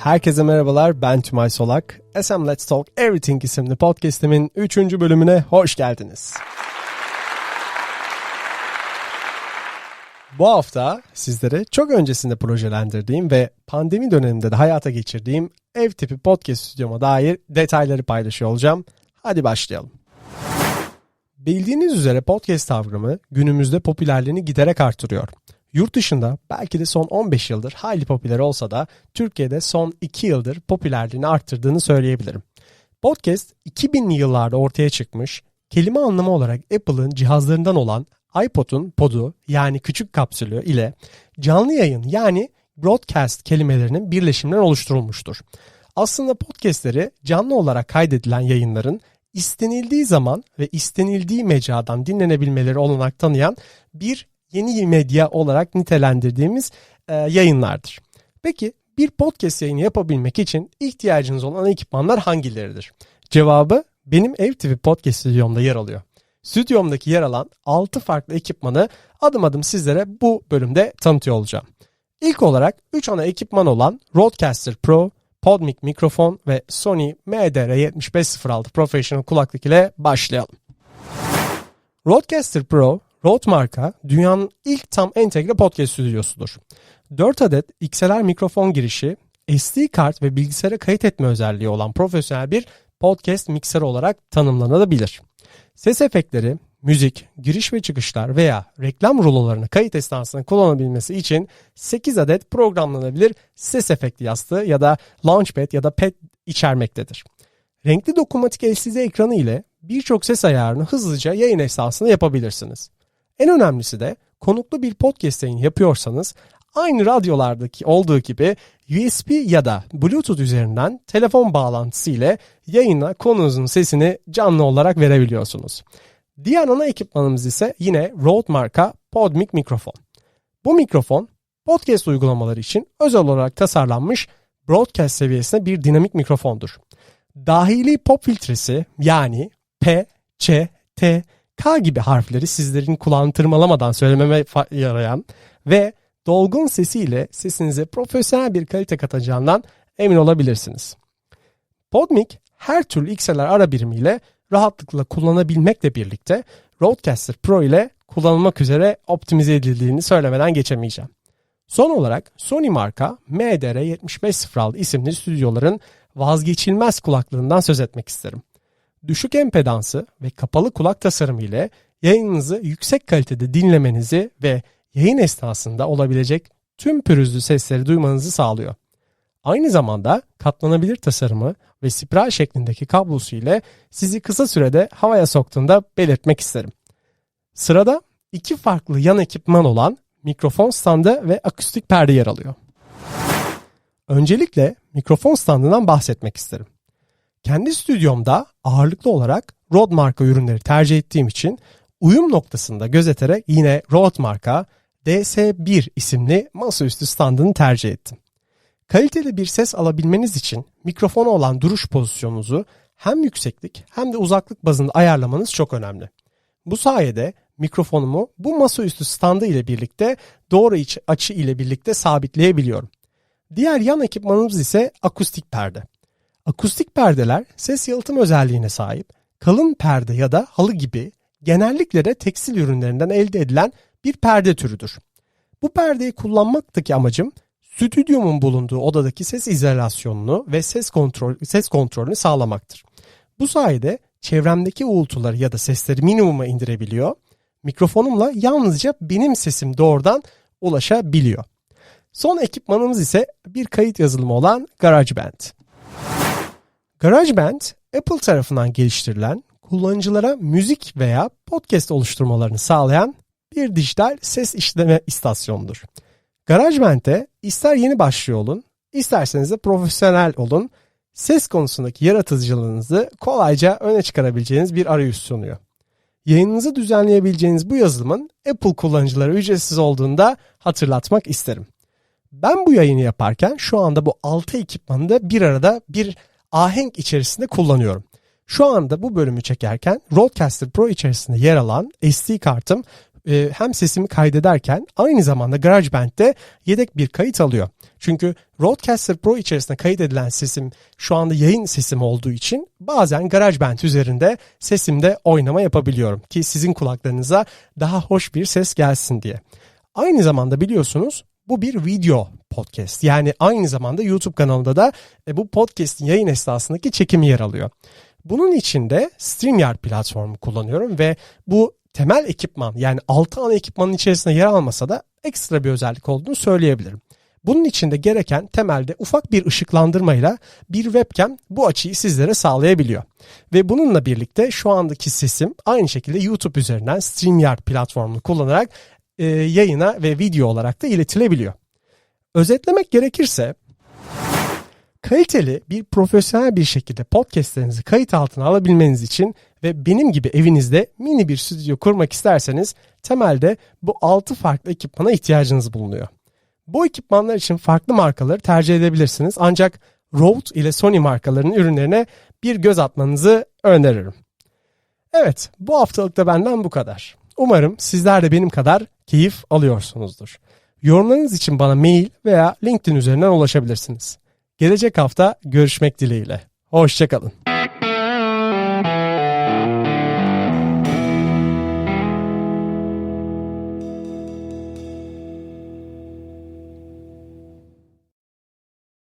Herkese merhabalar, ben Tümay Solak. SM Let's Talk Everything isimli podcastimin 3. bölümüne hoş geldiniz. Bu hafta sizlere çok öncesinde projelendirdiğim ve pandemi döneminde de hayata geçirdiğim ev tipi podcast stüdyoma dair detayları paylaşıyor olacağım. Hadi başlayalım. Bildiğiniz üzere podcast kavramı günümüzde popülerliğini giderek artırıyor. Yurt dışında belki de son 15 yıldır hayli popüler olsa da Türkiye'de son 2 yıldır popülerliğini arttırdığını söyleyebilirim. Podcast 2000'li yıllarda ortaya çıkmış, kelime anlamı olarak Apple'ın cihazlarından olan iPod'un podu yani küçük kapsülü ile canlı yayın yani broadcast kelimelerinin birleşiminden oluşturulmuştur. Aslında podcastleri canlı olarak kaydedilen yayınların istenildiği zaman ve istenildiği mecradan dinlenebilmeleri olanak tanıyan bir yeni medya olarak nitelendirdiğimiz e, yayınlardır. Peki bir podcast yayını yapabilmek için ihtiyacınız olan ekipmanlar hangileridir? Cevabı benim Ev TV Podcast stüdyomda yer alıyor. Stüdyomdaki yer alan 6 farklı ekipmanı adım adım sizlere bu bölümde tanıtıyor olacağım. İlk olarak 3 ana ekipman olan Rodecaster Pro, Podmic mikrofon ve Sony MDR7506 Professional kulaklık ile başlayalım. Rodecaster Pro, Rode marka dünyanın ilk tam entegre podcast stüdyosudur. 4 adet XLR mikrofon girişi, SD kart ve bilgisayara kayıt etme özelliği olan profesyonel bir podcast mikser olarak tanımlanabilir. Ses efektleri, müzik, giriş ve çıkışlar veya reklam rulolarını kayıt esnasında kullanabilmesi için 8 adet programlanabilir ses efekti yastığı ya da Launchpad ya da Pad içermektedir. Renkli dokunmatik LCD ekranı ile birçok ses ayarını hızlıca yayın esnasında yapabilirsiniz. En önemlisi de konuklu bir podcast yayın yapıyorsanız aynı radyolardaki olduğu gibi USB ya da Bluetooth üzerinden telefon bağlantısı ile yayına konunuzun sesini canlı olarak verebiliyorsunuz. Diğer ana ekipmanımız ise yine Rode marka Podmic mikrofon. Bu mikrofon podcast uygulamaları için özel olarak tasarlanmış broadcast seviyesinde bir dinamik mikrofondur. Dahili pop filtresi yani P, Ç, T, K gibi harfleri sizlerin kulağını tırmalamadan söylememe yarayan ve dolgun sesiyle sesinize profesyonel bir kalite katacağından emin olabilirsiniz. Podmic her türlü XLR ara birimiyle rahatlıkla kullanabilmekle birlikte Rodecaster Pro ile kullanılmak üzere optimize edildiğini söylemeden geçemeyeceğim. Son olarak Sony marka MDR7506 isimli stüdyoların vazgeçilmez kulaklığından söz etmek isterim. Düşük empedansı ve kapalı kulak tasarımı ile yayınınızı yüksek kalitede dinlemenizi ve yayın esnasında olabilecek tüm pürüzlü sesleri duymanızı sağlıyor. Aynı zamanda katlanabilir tasarımı ve spiral şeklindeki kablosu ile sizi kısa sürede havaya soktuğunda belirtmek isterim. Sırada iki farklı yan ekipman olan mikrofon standı ve akustik perde yer alıyor. Öncelikle mikrofon standından bahsetmek isterim. Kendi stüdyomda ağırlıklı olarak Rode marka ürünleri tercih ettiğim için uyum noktasında gözeterek yine Rode marka DS1 isimli masaüstü standını tercih ettim. Kaliteli bir ses alabilmeniz için mikrofona olan duruş pozisyonunuzu hem yükseklik hem de uzaklık bazında ayarlamanız çok önemli. Bu sayede mikrofonumu bu masaüstü standı ile birlikte doğru iç açı ile birlikte sabitleyebiliyorum. Diğer yan ekipmanımız ise akustik perde. Akustik perdeler ses yalıtım özelliğine sahip, kalın perde ya da halı gibi genellikle de tekstil ürünlerinden elde edilen bir perde türüdür. Bu perdeyi kullanmaktaki amacım stüdyomun bulunduğu odadaki ses izolasyonunu ve ses kontrol ses kontrolünü sağlamaktır. Bu sayede çevremdeki uğultuları ya da sesleri minimuma indirebiliyor. Mikrofonumla yalnızca benim sesim doğrudan ulaşabiliyor. Son ekipmanımız ise bir kayıt yazılımı olan GarageBand. GarageBand Apple tarafından geliştirilen kullanıcılara müzik veya podcast oluşturmalarını sağlayan bir dijital ses işleme istasyonudur. GarageBand'e ister yeni başlıyor olun, isterseniz de profesyonel olun, ses konusundaki yaratıcılığınızı kolayca öne çıkarabileceğiniz bir arayüz sunuyor. Yayınınızı düzenleyebileceğiniz bu yazılımın Apple kullanıcılara ücretsiz olduğunda hatırlatmak isterim. Ben bu yayını yaparken şu anda bu 6 ekipmanı da bir arada bir ahenk içerisinde kullanıyorum. Şu anda bu bölümü çekerken Rodecaster Pro içerisinde yer alan SD kartım e, hem sesimi kaydederken aynı zamanda GarageBand'de yedek bir kayıt alıyor. Çünkü Rodecaster Pro içerisinde kayıt edilen sesim şu anda yayın sesim olduğu için bazen GarageBand üzerinde sesimde oynama yapabiliyorum ki sizin kulaklarınıza daha hoş bir ses gelsin diye. Aynı zamanda biliyorsunuz bu bir video podcast. Yani aynı zamanda YouTube kanalında da e, bu podcast'in yayın esnasındaki çekimi yer alıyor. Bunun için de StreamYard platformu kullanıyorum ve bu temel ekipman yani 6 ana ekipmanın içerisinde yer almasa da ekstra bir özellik olduğunu söyleyebilirim. Bunun için de gereken temelde ufak bir ışıklandırmayla bir webcam bu açıyı sizlere sağlayabiliyor. Ve bununla birlikte şu andaki sesim aynı şekilde YouTube üzerinden StreamYard platformunu kullanarak e, yayına ve video olarak da iletilebiliyor. Özetlemek gerekirse kaliteli bir profesyonel bir şekilde podcastlerinizi kayıt altına alabilmeniz için ve benim gibi evinizde mini bir stüdyo kurmak isterseniz temelde bu 6 farklı ekipmana ihtiyacınız bulunuyor. Bu ekipmanlar için farklı markaları tercih edebilirsiniz ancak Rode ile Sony markalarının ürünlerine bir göz atmanızı öneririm. Evet bu haftalık da benden bu kadar. Umarım sizler de benim kadar keyif alıyorsunuzdur. Yorumlarınız için bana mail veya LinkedIn üzerinden ulaşabilirsiniz. Gelecek hafta görüşmek dileğiyle. Hoşçakalın.